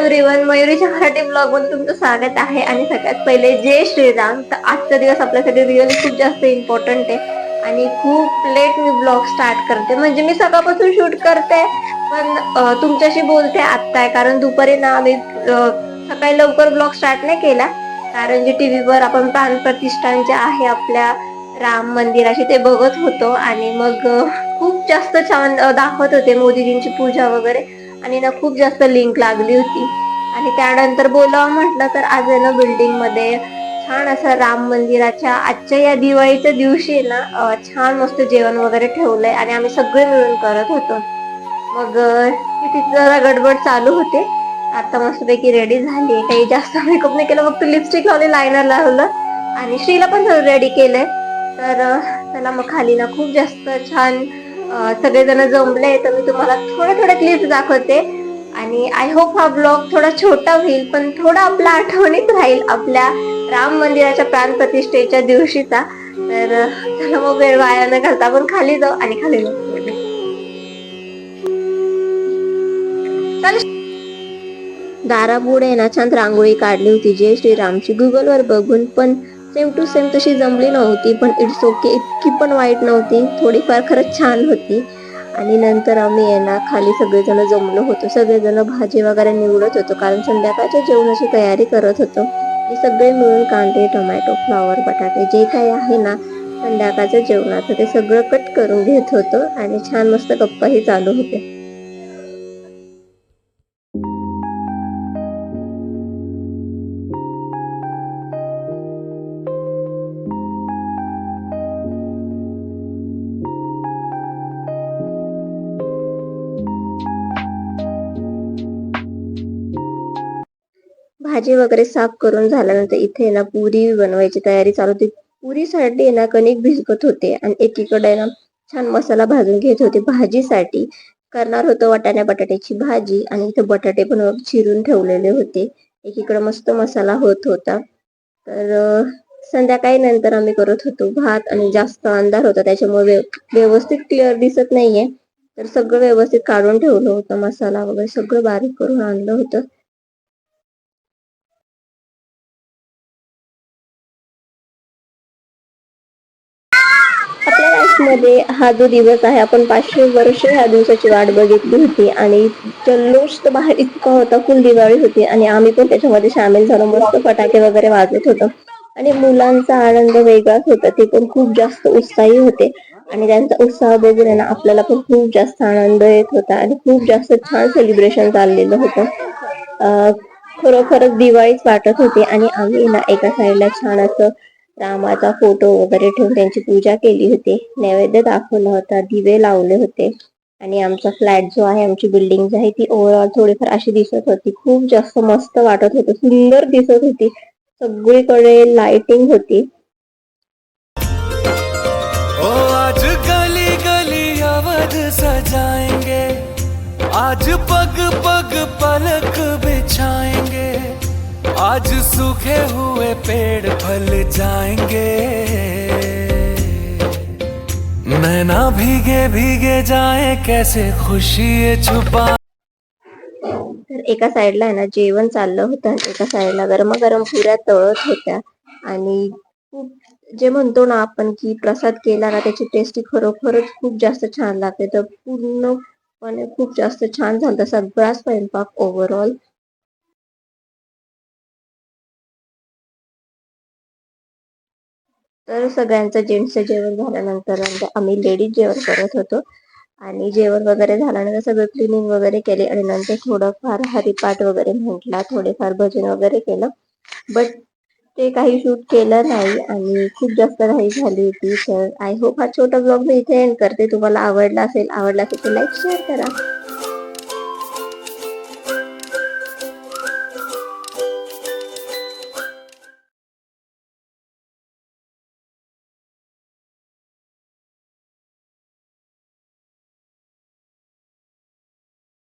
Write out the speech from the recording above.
Everyone मयुरीच्या Marathi ब्लॉगमध्ये तुमचं स्वागत आहे. आणि सगळ्यात पहिले जय श्रीराम. तर आजचा दिवस आपल्यासाठी रिअली खूप जास्त इम्पॉर्टंट आहे. आणि खूप लेट मी ब्लॉग स्टार्ट करते. म्हणजे मी सकाळपासून शूट करते पण तुमच्याशी बोलते आत्ता. आहे कारण दुपारी ना आम्ही सकाळी लवकर ब्लॉग स्टार्ट नाही केला. कारण जे टी व्हीवर आपण प्राणप्रतिष्ठान जे आहे आपल्या राम मंदिराशी ते बघत होतो. आणि मग खूप जास्त छान दाखवत होते मोदीजींची पूजा वगैरे. आणि ना खूप जास्त लिंक लागली होती. आणि त्यानंतर बोलावं म्हटलं तर आज आहे ना बिल्डिंगमध्ये छान असं राम मंदिराच्या आजच्या या दिवाळीच्या दिवशी ना छान मस्त जेवण वगैरे ठेवलंय आणि आम्ही सगळे मिळून करत होतो. मग तिथे जरा गडबड चालू होते. आता मस्तपैकी रेडी झाली. काही जास्त मेकअप नाही केलं. फक्त लिपस्टिक लावली लायनर लावलं आणि श्रीला पण रेडी केलंय. तर त्याला मग खाली ना खूप जास्त छान सगळेजण जमले तर मी तुम्हाला थोड्या थोड्या क्लिप्स दाखवते. आणि आय होप हा ब्लॉग थोडा छोटा होईल पण थोडा आपला आठवणीत राहील आपल्या राम मंदिराच्या प्राण प्रतिष्ठेच्या दिवशीचा. तर चला मग वेळ वाया न घालता आपण खाली जाऊ आणि खाली जाऊ. दारापुढे ना छान रांगोळी काढली होती. जय श्रीरामची गुगलवर बघून पण सेम टू सेम तशी जमली नव्हती पण इट्स ओके इतकी पण वाईट नव्हती. थोडीफार खरंच छान होती. आणि नंतर आम्ही आहे ना खाली सगळेजण जमलो होतो. सगळेजण भाजी वगैरे निवडत होतो कारण संध्याकाळच्या जेवणाची तयारी करत होतो. आणि सगळे मिळून कांदे टोमॅटो फ्लॉवर बटाटे जे काही आहे ना संध्याकाळच्या जेवणाचं ते सगळं कट करून घेत होतो. आणि छान मस्त गप्पाही चालू होते भाजी वगैरे साफ करून झाल्यानंतर इथे ना पुरी बनवायची तयारी चालू होती. पुरीसाठी ना कणिक भिजवत होते आणि एकीकडे ना छान मसाला भाजून घेत होते. भाजीसाठी करणार होतो वाटाण्या बटाट्याची भाजी आणि इथे बटाटे पण चिरून ठेवलेले होते. एकीकडे मस्त मसाला होत होता. तर संध्याकाळी नंतर आम्ही करत होतो भात आणि जास्त अंधार होता. त्याच्यामुळे व्यव- व्यवस्थित क्लिअर दिसत नाहीये. तर सगळं व्यवस्थित काढून ठेवलं होतं. मसाला वगैरे सगळं बारीक करून आणलं होतं. मध्ये हा जो दिवस आहे आपण पाचशे वर्ष ह्या दिवसाची वाट बघितली होती आणि जल्लोष तर बाहेर इतका होता फुल दिवाळी होती आणि आम्ही पण त्याच्यामध्ये सामील झालो मस्त फटाके वगैरे वाजत होतो. आणि मुलांचा आनंद वेगळाच होता ते पण खूप जास्त उत्साही होते आणि त्यांचा उत्साह बघून आहे ना आपल्याला पण खूप जास्त आनंद येत होता आणि खूप जास्त छान सेलिब्रेशन चाललेलं होतं. खरोखरच दिवाळीच वाटत होती आणि आम्ही ना एका साईडला छान असं रामाचा फोटो वगैरे ठेवून त्यांची पूजा केली होती. नैवेद्य दाखवला होता दिवे लावले होते. आणि आमचा फ्लॅट जो आहे आमची बिल्डिंग जी आहे ती ओव्हरऑल थोडीफार अशी दिसत होती. खूप जास्त मस्त वाटत होती. सुंदर दिसत होती. सगळीकडे लाइटिंग होती. ओ आज गली गली अवध सजाएंगे. आज पग पग पलक बिछाएंगे आज सूखे हुए पेड़ फल जाएंगे। नैना भीगे भीगे जाए कैसे खुशी ये छुपा तर एका साइडला आहे ना जेवण चाललं होतं आणि एका साईडला गरमागरम पुऱ्या तळत होत्या. आणि खूप जे म्हणतो ना आपण की प्रसाद केला ना त्याची टेस्टी खरोखरच खूप जास्त छान लागते. तर पूर्णपणे खूप जास्त छान झालं सगळा स्वयंपाक ओव्हरऑल तर सगळ्यांचं जेंट्सचं जेवण झाल्यानंतर म्हणजे आम्ही लेडीज जेवण करत होतो. आणि जेवण वगैरे झाल्यानंतर सगळं क्लिनिंग वगैरे केले आणि नंतर थोडंफार हरिपाठ वगैरे म्हटला थोडेफार भजन वगैरे केलं. बट ते काही शूट केलं नाही आणि खूप जास्त घाई झाली होती. तर आय होप हा छोटा ब्लॉग मी इथे एंड करते. तुम्हाला आवडला असेल आवडला असेल तर लाईक शेअर करा.